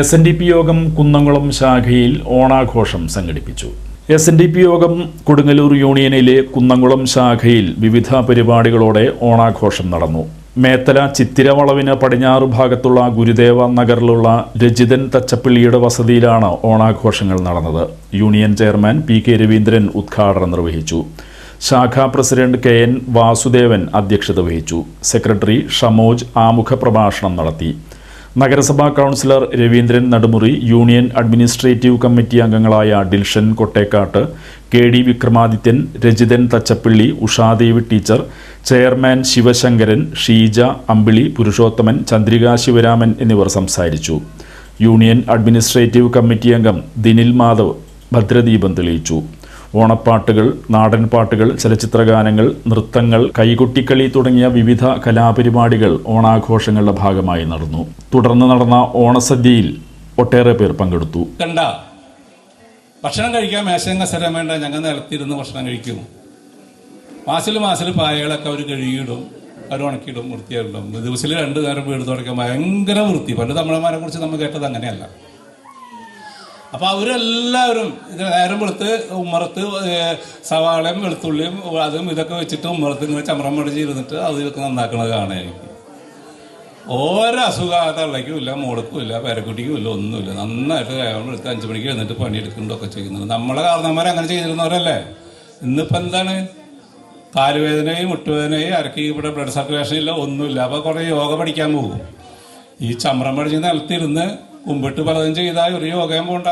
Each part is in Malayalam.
എസ് എൻ ഡി പി യോഗം കുന്നംകുളം ശാഖയിൽ ഓണാഘോഷം സംഘടിപ്പിച്ചു. എസ് എൻ ഡി പി യോഗം കൊടുങ്ങല്ലൂർ യൂണിയനിലെ കുന്നംകുളം ശാഖയിൽ വിവിധ പരിപാടികളോടെ ഓണാഘോഷം നടന്നു. മേത്തല ചിത്തിരവളവിന് പടിഞ്ഞാറ് ഭാഗത്തുള്ള ഗുരുദേവ നഗറിലുള്ള രജിതൻ തച്ചപ്പിള്ളിയുടെ വസതിയിലാണ് ഓണാഘോഷങ്ങൾ നടന്നത്. Union chairman P K Raveendran ഉദ്ഘാടനം നിർവഹിച്ചു. ശാഖാ പ്രസിഡന്റ് കെ എൻ വാസുദേവൻ അധ്യക്ഷത വഹിച്ചു. സെക്രട്ടറി ഷമോജ് ആമുഖ പ്രഭാഷണം നടത്തി. നഗരസഭാ councillor Raveendran Nadumuri union administrative committee അംഗങ്ങളായ Dilshan Kottekkatt K D Vikramadithyan Rajithan Thachappilly Ushadevi teacher chairman Sivasankaran Sheeja Ambili Purushothaman Chandrika Sivaraman എന്നിവർ സംസാരിച്ചു. യൂണിയൻ അഡ്മിനിസ്ട്രേറ്റീവ് കമ്മിറ്റി അംഗം ദിനിൽ മാധവ് ഭദ്രദീപം തെളിയിച്ചു. ഓണപ്പാട്ടുകൾ നാടൻ പാട്ടുകൾ ചലച്ചിത്രഗാനങ്ങൾ നൃത്തങ്ങൾ കൈകൊട്ടിക്കളി തുടങ്ങിയ വിവിധ കലാപരിപാടികൾ ഓണാഘോഷങ്ങളുടെ ഭാഗമായി നടന്നു. തുടർന്ന് നടന്ന ഓണസദ്യയിൽ ഒട്ടേറെ പേർ പങ്കെടുത്തു. കണ്ട ഭക്ഷണം കഴിക്കാൻ മേശങ്ങ സ്ഥലം വേണ്ട ഞങ്ങൾ നിലത്തിരുന്ന് ഭക്ഷണം കഴിക്കും. മാസിൽ മാസിൽ പായകളൊക്കെ അവർ കഴുകിയിടും അവർ ഉണക്കിയിടും വൃത്തിയായിടും ദിവസത്തിൽ രണ്ട് നേരം വീട് തുടക്കാൻ ഭയങ്കര വൃത്തി. പണ്ട് തമിഴന്മാരെ കുറിച്ച് നമ്മൾ കേട്ടത് അങ്ങനെയല്ല. അപ്പൊ അവരെല്ലാവരും ഇത് നേരം വെളുത്ത് ഉമ്മറത്ത് സവാളയും വെളുത്തുള്ളിയും അതും ഇതൊക്കെ വെച്ചിട്ട് ഉമ്മറത്ത് ഇങ്ങനെ ചമ്രം മടിച്ച് ഇരുന്നിട്ട് അത് ഇതൊക്കെ നന്നാക്കണത് കാണാൻ എനിക്ക് ഓരോ അസുഖം ആ തള്ളയ്ക്കും ഇല്ല മോളക്കും ഇല്ല പേരക്കുട്ടിക്കും ഇല്ല ഒന്നുമില്ല. നന്നായിട്ട് നേരം എടുത്ത് അഞ്ചു മണിക്ക് എഴുന്നിട്ട് പണിയെടുക്കുന്നുണ്ടൊക്കെ ചെയ്യുന്നുണ്ട്. നമ്മളെ കാരണന്മാർ അങ്ങനെ ചെയ്തിരുന്നവരല്ലേ? ഇന്നിപ്പോൾ എന്താണ്? കാലുവേദനയും മുട്ടുവേദനയും അരക്ക് ഇവിടെ ബ്ലഡ് സർക്കുലേഷൻ ഇല്ല ഒന്നുമില്ല. അപ്പോൾ കുറേ യോഗ പഠിക്കാൻ പോകും. ഈ ചമ്രം പഠിച്ച് നിലത്തിരുന്ന് കുമ്പിട്ട് പലതും ചെയ്താൽ ഒരു യോഗയും പോണ്ട.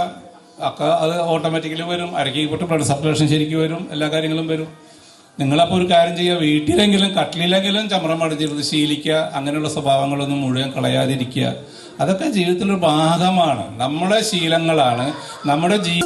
അക്ക അത് ഓട്ടോമാറ്റിക്കലി വരും. അരക്കിപ്പെട്ട് ബ്ലഡ് സർക്കുലേഷൻ ശരിക്കും വരും. എല്ലാ കാര്യങ്ങളും വരും. നിങ്ങളപ്പോൾ ഒരു കാര്യം ചെയ്യുക. വീട്ടിലെങ്കിലും കട്ടിലെങ്കിലും ചമ്രം അടിച്ചിരുന്ന് ശീലിക്കുക. അങ്ങനെയുള്ള സ്വഭാവങ്ങളൊന്നും മുഴുവൻ കളയാതിരിക്കുക. അതൊക്കെ ജീവിതത്തിലൊരു ഭാഗമാണ്. നമ്മുടെ ശീലങ്ങളാണ്. നമ്മുടെ ജീ